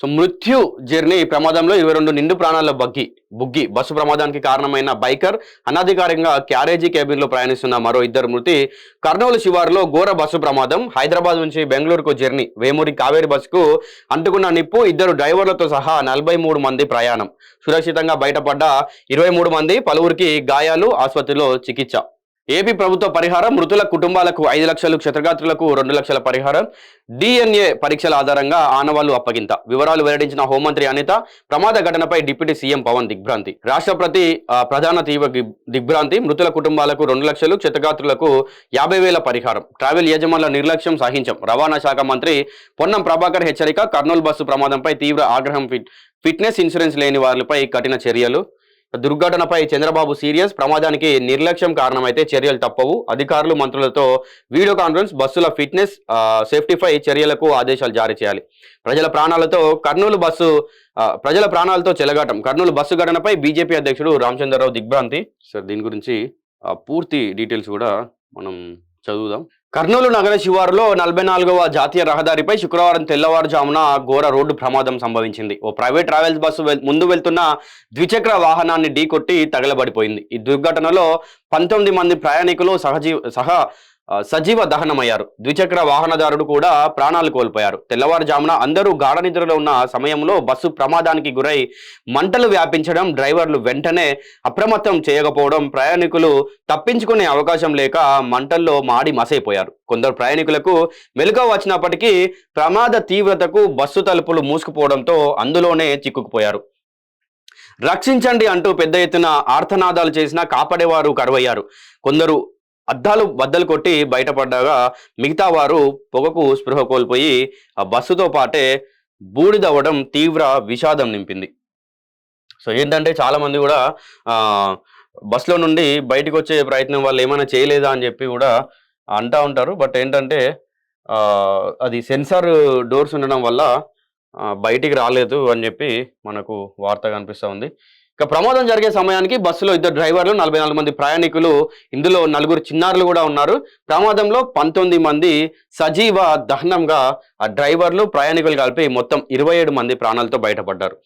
So మృత్యు journey ప్రమాదంలో ఇరవై రెండు నిండు ప్రాణాల బగ్గి బుగ్గి బస్సు ప్రమాదానికి కారణమైన బైకర్ అనధికారికంగా క్యారేజీ కేబిన్లో ప్రయాణిస్తున్న మరో ఇద్దరు మృతి. కర్నూలు శివారులో ఘోర బస్సు ప్రమాదం. హైదరాబాద్ నుంచి బెంగళూరుకు జర్నీ. వేమూరి కావేరి బస్సుకు అంటుకున్న నిప్పు ఇద్దరు డ్రైవర్లతో సహా నలభై మూడు మంది ప్రయాణం. సురక్షితంగా బయటపడ్డ ఇరవై మూడు మంది పలువురికి గాయాలు ఆసుపత్రిలో చికిత్స. ఏపీ ప్రభుత్వ పరిహారం మృతుల కుటుంబాలకు ఐదు లక్షలు క్షతగాత్రులకు రెండు లక్షల పరిహారం డిఎన్ఏ పరీక్షల ఆధారంగా ఆనవాళ్ళు అప్పగింత. వివరాలు వెల్లడించిన హోంమంత్రి అనిత ప్రమాద ఘటనపై డిప్యూటీ సీఎం పవన్ దిగ్భ్రాంతి. రాష్ట్రపతి ప్రధాన తీవ్ర దిగ్భ్రాంతి మృతుల కుటుంబాలకు రెండు లక్షలు క్షతగాత్రులకు యాభై వేల పరిహారం. ట్రావెల్ యజమానుల నిర్లక్ష్యం సహించం. రవాణా శాఖ మంత్రి పొన్నం ప్రభాకర్ హెచ్చరిక కర్నూలు బస్సు ప్రమాదంపై తీవ్ర ఆగ్రహం ఫిట్ ఫిట్నెస్ ఇన్సూరెన్స్ లేని వారిపై కఠిన చర్యలు. దుర్ఘటనపై చంద్రబాబు సీరియస్. ప్రమాదానికి నిర్లక్ష్యం కారణమైతే చర్యలు తప్పవు. అధికారులు మంత్రులతో వీడియో కాన్ఫరెన్స్ బస్సుల ఫిట్నెస్ సేఫ్టీపై చర్యలకు ఆదేశాలు జారీ చేయాలి. ప్రజల ప్రాణాలతో కర్నూలు బస్సు ప్రజల ప్రాణాలతో చెలగాటం. కర్నూలు బస్సు ఘటనపై బీజేపీ అధ్యక్షుడు రామచంద్రరావు దిగ్భ్రాంతి. సార్ దీని గురించి పూర్తి డీటెయిల్స్ కూడా మనం చదువుదాం. కర్నూలు నగర శివారులో నలభై నాలుగవ జాతీయ రహదారిపై శుక్రవారం తెల్లవారుజామున ఘోర రోడ్డు ప్రమాదం సంభవించింది. ఓ ప్రైవేట్ ట్రావెల్స్ బస్సు ముందు వెళ్తున్న ద్విచక్ర వాహనాన్ని ఢీకొట్టి తగలబడిపోయింది. ఈ దుర్ఘటనలో పంతొమ్మిది మంది ప్రయాణికులు సహజీ సహా సజీవ దహనమయ్యారు. ద్విచక్ర వాహనదారుడు కూడా ప్రాణాలు కోల్పోయారు. తెల్లవారుజామున అందరూ గాఢ నిద్రలో ఉన్న సమయంలో బస్సు ప్రమాదానికి గురై మంటలు వ్యాపించడం డ్రైవర్లు వెంటనే అప్రమత్తం చేయకపోవడం ప్రయాణికులు తప్పించుకునే అవకాశం లేక మంటల్లో మాడి మసైపోయారు. కొందరు ప్రయాణికులకు మెలుక వచ్చినప్పటికీ ప్రమాద తీవ్రతకు బస్సు తలుపులు మూసుకుపోవడంతో అందులోనే చిక్కుకుపోయారు. రక్షించండి అంటూ పెద్ద ఎత్తున ఆర్తనాదాలు చేసినా కాపాడేవారు కరువయ్యారు. కొందరు అద్దాలు బద్దలు కొట్టి బయటపడ్డగా మిగతా వారు పొగకు స్పృహ కోల్పోయి ఆ బస్సుతో పాటే బూడిదవ్వడం తీవ్ర విషాదం నింపింది. సో ఏంటంటే చాలామంది కూడా బస్సులో నుండి బయటకు వచ్చే ప్రయత్నం వాళ్ళు ఏమైనా చేయలేదా అని చెప్పి కూడా అంటా ఉంటారు. బట్ ఏంటంటే అది సెన్సార్ డోర్స్ ఉండడం వల్ల బయటికి రాలేదు అని చెప్పి మనకు వార్త కనిపిస్తూ ఉంది. ఇక ప్రమాదం జరిగే సమయానికి బస్సులో ఇద్దరు డ్రైవర్లు నలభై నాలుగు మంది ప్రయాణికులు ఇందులో నలుగురు చిన్నారులు కూడా ఉన్నారు. ప్రమాదంలో పంతొమ్మిది మంది సజీవ దహనంగా ఆ డ్రైవర్లు ప్రయాణికులు కలిపి మొత్తం ఇరవై ఏడు మంది ప్రాణాలతో బయటపడ్డారు.